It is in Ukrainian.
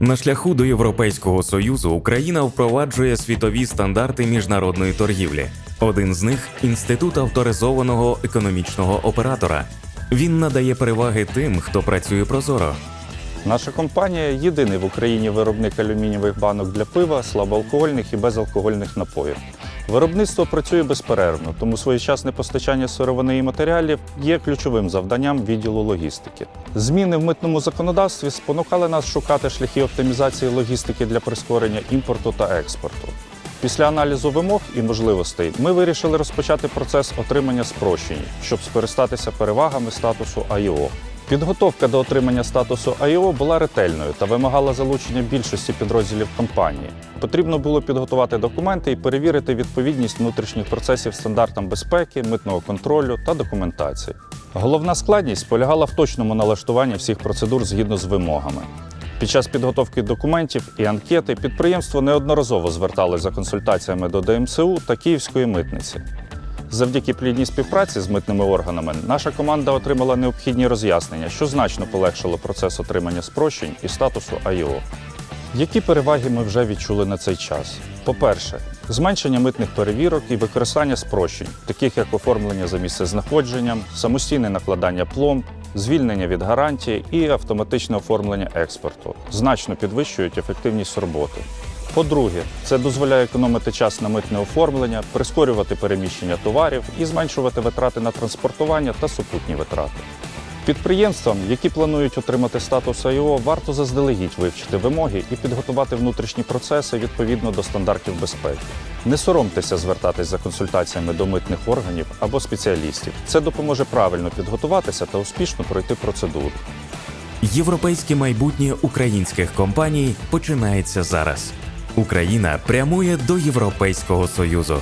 На шляху до Європейського союзу Україна впроваджує світові стандарти міжнародної торгівлі. Один з них інститут авторизованого економічного оператора. Він надає переваги тим, хто працює прозоро. Наша компанія єдиний в Україні виробник алюмінієвих банок для пива, слабоалкогольних і безалкогольних напоїв. Виробництво працює безперервно, тому своєчасне постачання сировини і матеріалів є ключовим завданням відділу логістики. Зміни в митному законодавстві спонукали нас шукати шляхи оптимізації логістики для прискорення імпорту та експорту. Після аналізу вимог і можливостей ми вирішили розпочати процес отримання спрощень, щоб скористатися перевагами статусу АІО. Підготовка до отримання статусу АІО була ретельною та вимагала залучення більшості підрозділів компанії. Потрібно було підготувати документи і перевірити відповідність внутрішніх процесів стандартам безпеки, митного контролю та документації. Головна складність полягала в точному налаштуванні всіх процедур згідно з вимогами. Під час підготовки документів і анкети підприємство неодноразово зверталося за консультаціями до ДМСУ та Київської митниці. Завдяки плідній співпраці з митними органами наша команда отримала необхідні роз'яснення, що значно полегшило процес отримання спрощень і статусу АІО. Які переваги ми вже відчули на цей час? По-перше, зменшення митних перевірок і використання спрощень, таких як оформлення за місцезнаходженням, самостійне накладання пломб, звільнення від гарантії і автоматичне оформлення експорту, значно підвищують ефективність роботи. По-друге, це дозволяє економити час на митне оформлення, прискорювати переміщення товарів і зменшувати витрати на транспортування та супутні витрати. Підприємствам, які планують отримати статус АІО, варто заздалегідь вивчити вимоги і підготувати внутрішні процеси відповідно до стандартів безпеки. Не соромтеся звертатись за консультаціями до митних органів або спеціалістів. Це допоможе правильно підготуватися та успішно пройти процедуру. Європейське майбутнє українських компаній починається зараз. Україна прямує до Європейського союзу.